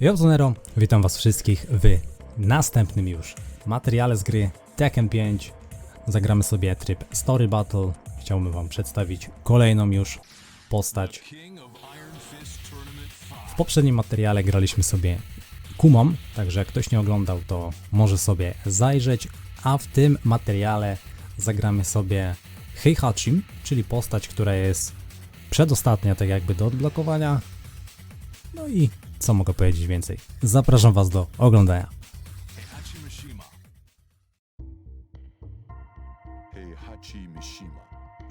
Jobzonero, witam was wszystkich w następnym już materiale z gry Tekken 5. Zagramy sobie tryb Story Battle. Chciałbym wam przedstawić kolejną już postać. W poprzednim materiale graliśmy sobie Kumon, także jak ktoś nie oglądał, to może sobie zajrzeć, a w tym materiale zagramy sobie Heihachim, czyli postać, która jest przedostatnia tak jakby do odblokowania. No i co mogę powiedzieć więcej? Zapraszam was do oglądania. Heihachi Mishima.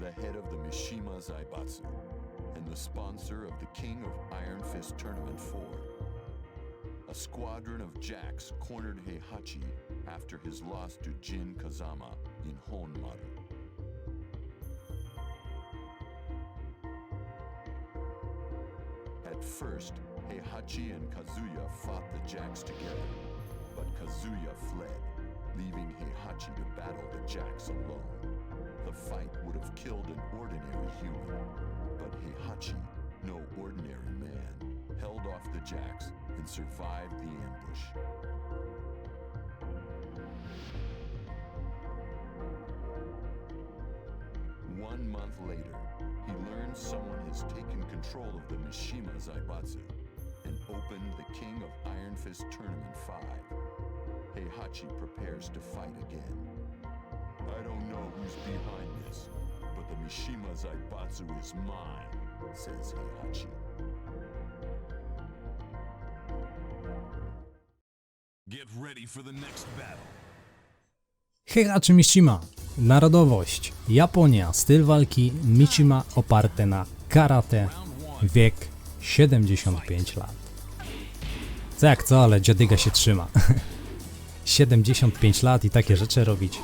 The head of the Mishima Zaibatsu, and the sponsor of the King of Iron Fist Tournament 4. A squadron of jacks cornered Heihachi after his loss to Jin Kazama in Honmaru. At first, Heihachi and Kazuya fought the Jacks together, but Kazuya fled, leaving Heihachi to battle the Jacks alone. The fight would have killed an ordinary human, but Heihachi, no ordinary man, held off the Jacks and survived the ambush. One month later, he learns someone has taken control of the Mishima Zaibatsu and opened the King of Iron Fist Tournament 5. Heihachi prepares to fight again. I don't know who's behind this, but the Mishima Zaibatsu is mine, says Heihachi. Get ready for the next battle. Heihachi Mishima. Narodowość Japonia. Styl walki Mishima oparte na karate. Wiek 75 lat. Co jak co, ale dziadyga się trzyma. 75 lat i takie rzeczy robić.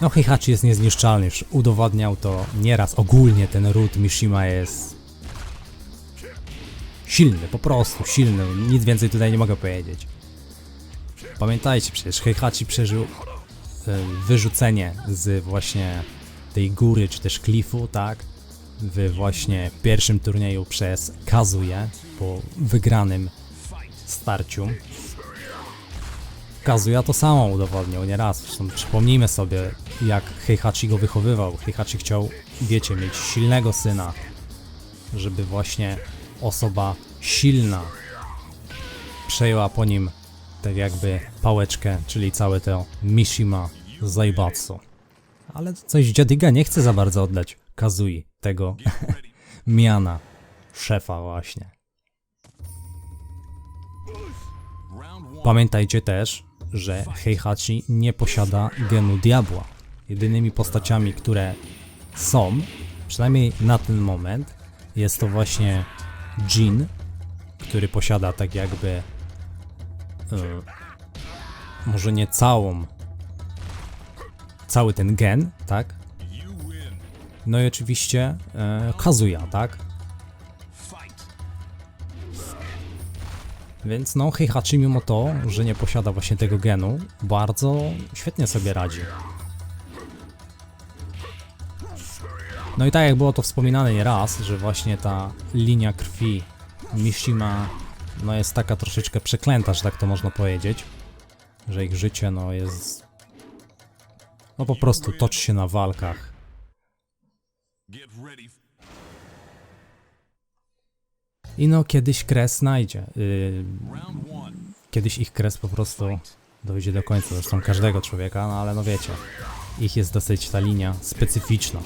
No Heihachi jest niezniszczalny, już udowadniał to nieraz. Ogólnie ten ród Mishima jest silny, po prostu silny. Nic więcej tutaj nie mogę powiedzieć. Pamiętajcie przecież, Heihachi przeżył e, wyrzucenie z właśnie tej góry, czy też klifu, tak? W właśnie pierwszym turnieju przez Kazuję po wygranym starciu. Kazuya to samo udowodnił nieraz. Zresztą przypomnijmy sobie, jak Heihachi go wychowywał. Heihachi chciał, wiecie, mieć silnego syna, żeby właśnie osoba silna przejęła po nim tak jakby pałeczkę, czyli całe to Mishima Zaibatsu. Ale coś dziadyga nie chce za bardzo oddać Kazui, tego miana, szefa właśnie. Pamiętajcie też, że Heihachi nie posiada genu diabła. Jedynymi postaciami, które są, przynajmniej na ten moment, jest to właśnie Jin, który posiada tak jakby e, może nie całą cały ten gen, tak? No i oczywiście e, Kazuya, tak? Więc no, Heihachi mimo to, że nie posiada właśnie tego genu, bardzo świetnie sobie radzi. No i tak jak było to wspominane nieraz, że właśnie ta linia krwi Mishima no jest taka troszeczkę przeklęta, że tak to można powiedzieć. Że ich życie no jest... No po prostu toczy się na walkach. I no kiedyś kres znajdzie. One. kiedyś ich kres po prostu dojdzie do końca, zresztą każdego człowieka, no ale no wiecie, ich jest dosyć ta linia specyficzna.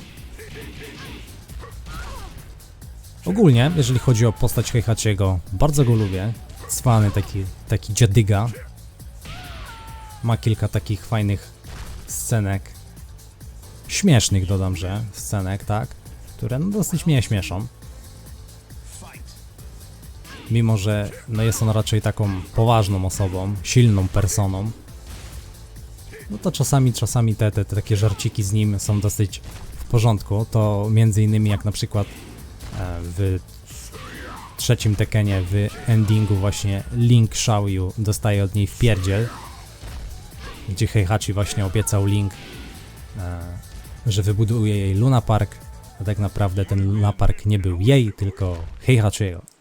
Ogólnie, jeżeli chodzi o postać Heihachiego, bardzo go lubię. Cwany taki, taki dziadyga. Ma kilka takich fajnych scenek. Śmiesznych dodam, że scenek, tak? Które no dosyć mnie śmieszą. Mimo że no jest on raczej taką poważną osobą, silną personą, no to czasami, czasami te, te, te takie żarciki z nim są dosyć w porządku. To między innymi jak na przykład e, w trzecim Tekenie w endingu właśnie Link Xiaoyu dostaje od niej w pierdziel, gdzie Heihachi właśnie obiecał Link, e, że wybuduje jej Luna Park, a tak naprawdę ten Luna Park nie był jej, tylko Heihachiego.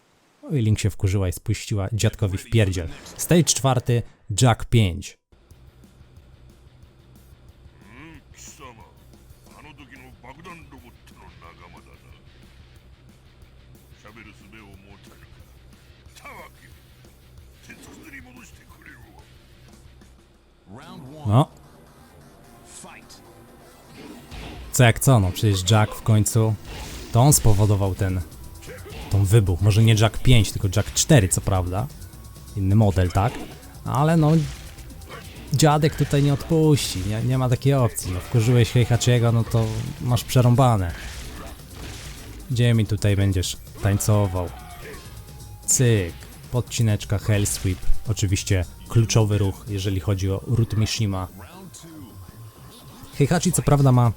No Link się wkurzyła i spuściła dziadkowi w pierdziel. Stage czwarty, Jack 5. No. Co jak co, no przecież Jack w końcu to on spowodował ten tą wybuch. Może nie Jack 5, tylko Jack 4, co prawda. Inny model, tak? Ale no, dziadek tutaj nie odpuści, nie, nie ma takiej opcji. No, wkurzyłeś Heihachiego, no to masz przerąbane. Gdzie mi tutaj będziesz tańcował? Cyk, podcineczka Hell Sweep. Oczywiście kluczowy ruch, jeżeli chodzi o Root Mishima. Heihachi co prawda ma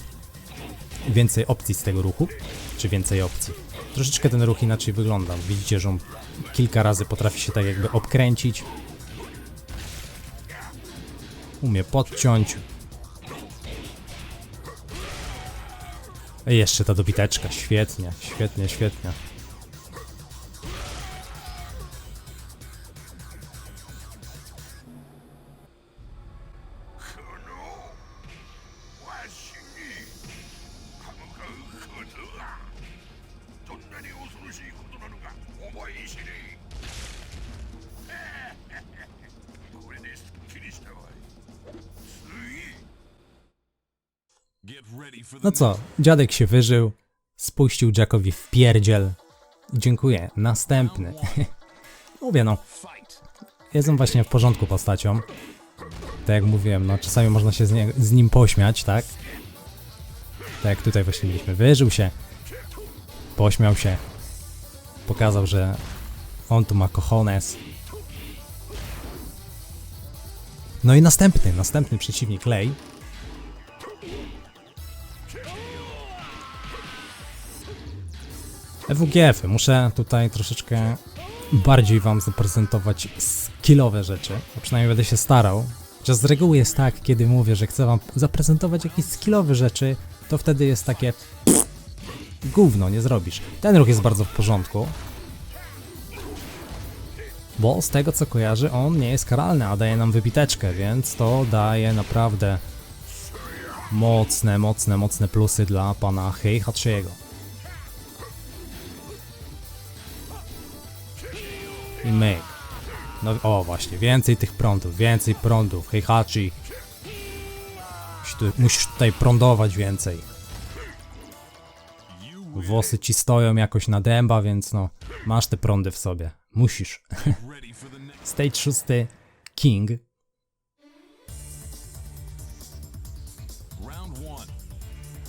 więcej opcji z tego ruchu, czy więcej opcji. Troszeczkę ten ruch inaczej wygląda. Widzicie, że on kilka razy potrafi się tak jakby obkręcić. Umie podciąć. I jeszcze ta dobiteczka. Świetnie, świetnie, świetnie. No co, dziadek się wyżył, spuścił Jackowi w pierdziel. Dziękuję. Następny. Mówię no, jestem właśnie w porządku postacią. Tak jak mówiłem, no czasami można się z, nie, z nim pośmiać, tak? Tak jak tutaj właśnie mieliśmy. Wyżył się, pośmiał się, pokazał, że on tu ma cojones. No i następny, następny przeciwnik Lej. EWGF-y. Muszę tutaj troszeczkę bardziej wam zaprezentować skillowe rzeczy. A przynajmniej będę się starał. Chociaż z reguły jest tak, kiedy mówię, że chcę wam zaprezentować jakieś skillowe rzeczy, to wtedy jest takie pff, gówno, nie zrobisz. Ten ruch jest bardzo w porządku. Bo z tego co kojarzy, on nie jest karalny, a daje nam wybiteczkę, więc to daje naprawdę mocne, mocne, mocne plusy dla pana Heihachiego. I myk. No o właśnie, więcej tych prądów, więcej prądów. Heihachi. Musisz, tu, musisz tutaj prądować więcej. Włosy ci stoją jakoś na dęba, więc no, masz te prądy w sobie. Musisz. Stage 6. King.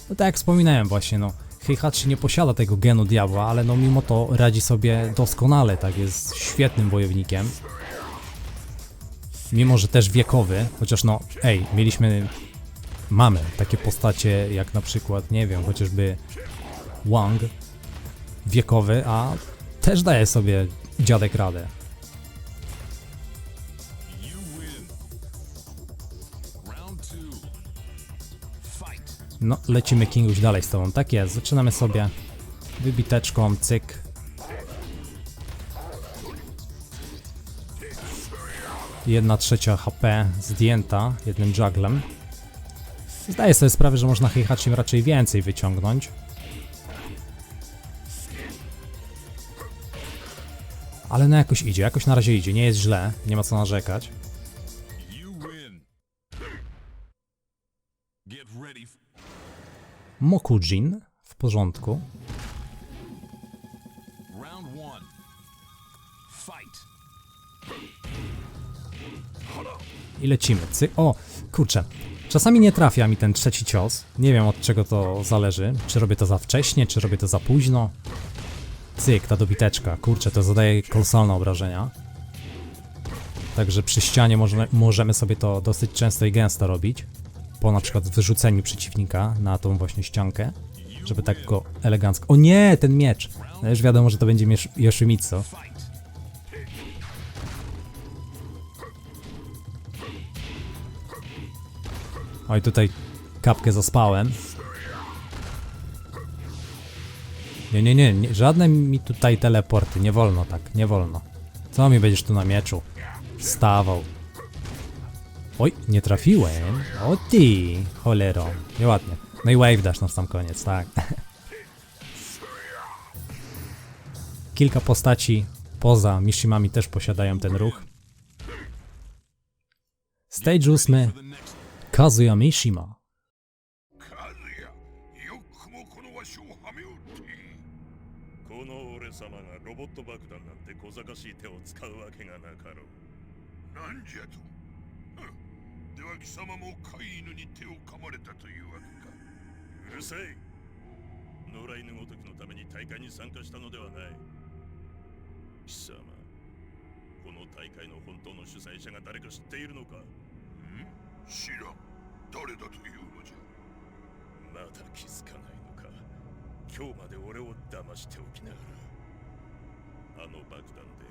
No tak jak wspominałem właśnie, no. Heihachi nie posiada tego genu diabła, ale no mimo to radzi sobie doskonale, tak, jest świetnym wojownikiem. Mimo, że też wiekowy, chociaż no, ej, mieliśmy, mamy takie postacie jak na przykład, nie wiem, chociażby Wang, wiekowy, a też daje sobie dziadek radę. No, lecimy Kinguś dalej z tobą. Tak jest, zaczynamy sobie wybiteczką, cyk. Jedna trzecia HP zdjęta jednym jugglem. Zdaję sobie sprawę, że można Heihachim raczej więcej wyciągnąć. Ale no jakoś idzie, jakoś na razie idzie, nie jest źle, nie ma co narzekać. Mokujin w porządku. I lecimy. Cy o, kurczę. Czasami nie trafia mi ten trzeci cios. Nie wiem od czego to zależy. Czy robię to za wcześnie, czy robię to za późno. Cyk, ta dobiteczka. Kurczę, to zadaje kolosalne obrażenia. Także przy ścianie możemy, możemy sobie to dosyć często i gęsto robić. Po na przykład wyrzuceniu przeciwnika na tą właśnie ściankę. Żeby tak go elegancko... O nie, ten miecz! No już wiadomo, że to będzie Yoshimitsu. Oj, tutaj kapkę zaspałem. Nie, nie, nie, nie, żadne mi tutaj teleporty, nie wolno tak, nie wolno. Co mi będziesz tu na mieczu? Stawał. Oj, nie trafiłem. O ty, cholero. Nieładnie. No i wave dash na sam koniec, tak. Kilka postaci poza Mishimami też posiadają ten ruch. Stage 8. Kazuya Mishima. では貴様も飼い犬に手を噛まれたというわけか。うるせえ野良犬ごときのために大会に参加したのではない。貴様この大会の本当の主催者が誰か知っているのか？ん？知らん。誰だというのじゃ？まだ気づかないのか？今日まで俺を騙しておきながら。あの爆弾で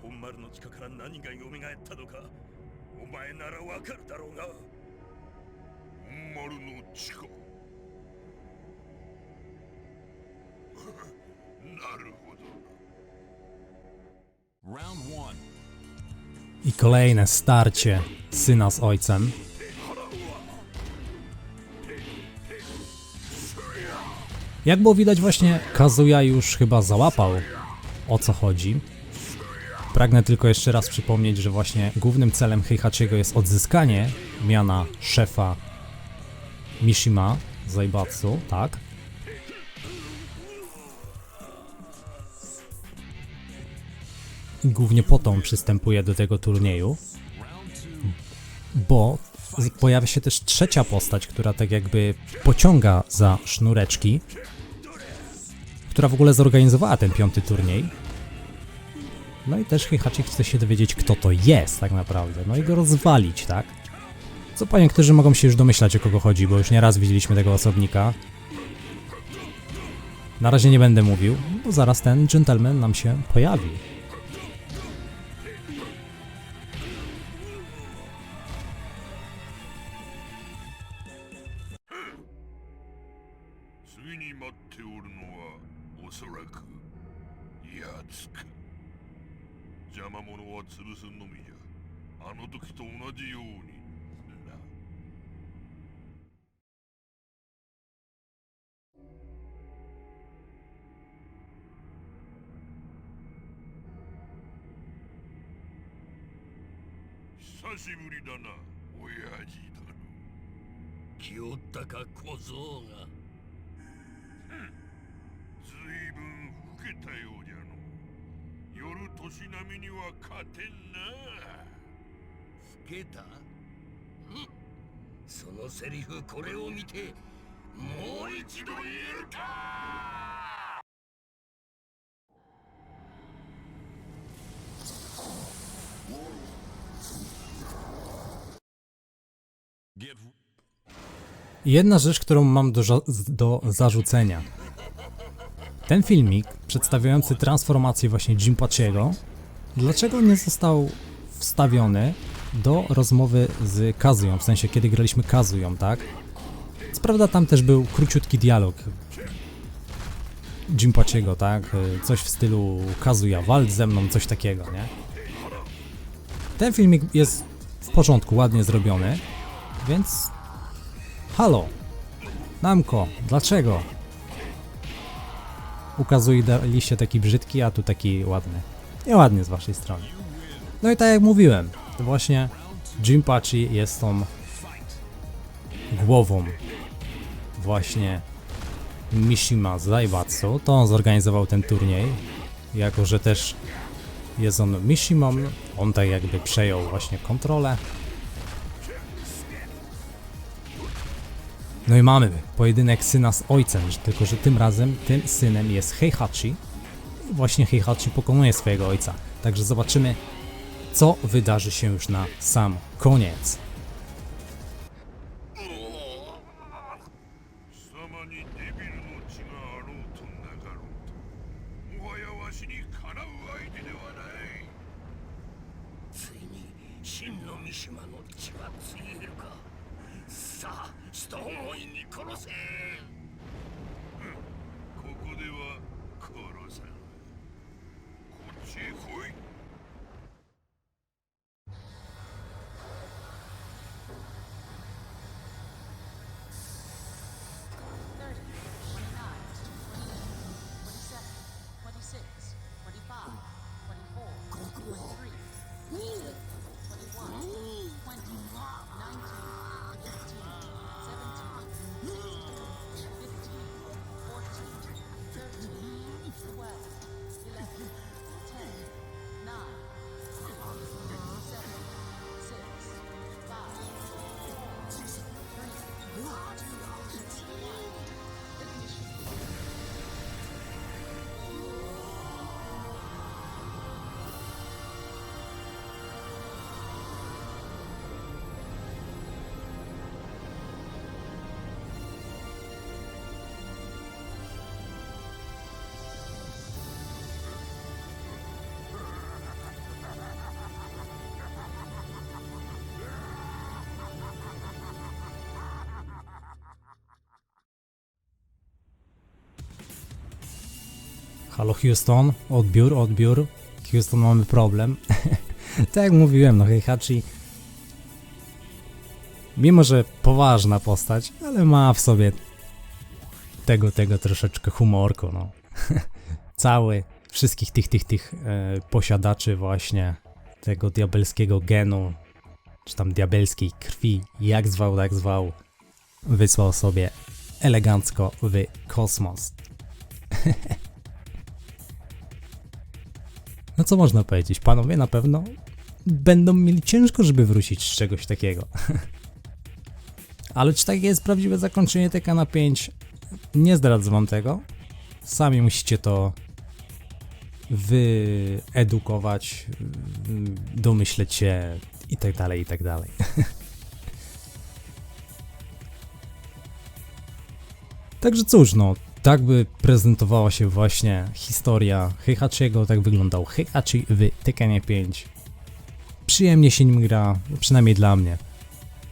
本丸の地下から何が蘇ったのか？お前ならわかるだろうが本丸の地下なるほど Round one. I kolejne starcie syna z ojcem. Jak było widać właśnie Kazuya już chyba załapał o co chodzi. Pragnę tylko jeszcze raz przypomnieć, że właśnie głównym celem Heihachiego jest odzyskanie miana szefa Mishima Zaibatsu, tak? I głównie po to przystępuje do tego turnieju, bo pojawia się też trzecia postać, która tak jakby pociąga za sznureczki, która w ogóle zorganizowała ten piąty turniej. No i też Heihachi chce się dowiedzieć, kto to jest tak naprawdę, no i go rozwalić, tak? Co po niektórzy mogą się już domyślać, o kogo chodzi, bo już nieraz widzieliśmy tego osobnika. Na razie nie będę mówił, bo zaraz ten gentleman nam się pojawi. 久しぶりだな親父殿気負ったか小僧が。ずいぶん老けたようじゃの。夜年並みには勝てんな。老けた？そのセリフこれを見てもう一度言えるか Jedna rzecz, którą mam do, do zarzucenia. Ten filmik przedstawiający transformację właśnie Jinpachiego, dlaczego nie został wstawiony do rozmowy z Kazują, w sensie kiedy graliśmy Kazują, tak? Co prawda tam też był króciutki dialog Jinpachiego, tak? Coś w stylu Kazuya, walcz ze mną, coś takiego, nie? Ten filmik jest w porządku, ładnie zrobiony, więc Halo! Namko, dlaczego? Ukazujecie taki brzydki, a tu taki ładny. Nieładnie z waszej strony. No i tak jak mówiłem, to właśnie Jinpachi jest tą głową właśnie Mishima Zaibatsu. To on zorganizował ten turniej, jako że też jest on Mishimą, on tak jakby przejął właśnie kontrolę No i mamy pojedynek syna z ojcem, tylko że tym razem tym synem jest Heihachi. I właśnie Heihachi pokonuje swojego ojca. Także zobaczymy, co wydarzy się już na sam koniec. Halo Houston, odbiór, odbiór. Houston, mamy problem. tak jak mówiłem, no Heihachi mimo, że poważna postać, ale ma w sobie tego, tego troszeczkę humorku, no. Cały, wszystkich tych, tych, tych e, posiadaczy właśnie tego diabelskiego genu, czy tam diabelskiej krwi, jak zwał, tak zwał, wysłał sobie elegancko w kosmos. no co można powiedzieć, panowie na pewno będą mieli ciężko, żeby wrócić z czegoś takiego. Ale czy takie jest prawdziwe zakończenie TK na 5? Nie zdradzę wam tego. Sami musicie to wyedukować, domyśleć się i tak dalej, i tak dalej. Także cóż, no, tak by prezentowała się właśnie historia Heihachiego, tak wyglądał Heihachi w Tekkenie 5. Przyjemnie się nim gra, przynajmniej dla mnie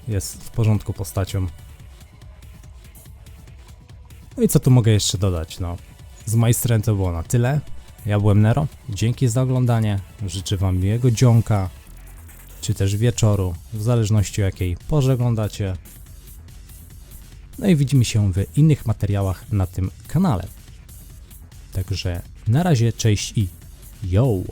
jest w porządku postacią. No i co tu mogę jeszcze dodać? No, z mojej strony to było na tyle. Ja byłem Nero. Dzięki za oglądanie. Życzę Wam miłego dzionka, czy też wieczoru, w zależności o jakiej porze oglądacie. No i widzimy się w innych materiałach na tym kanale. Także na razie, cześć i yo!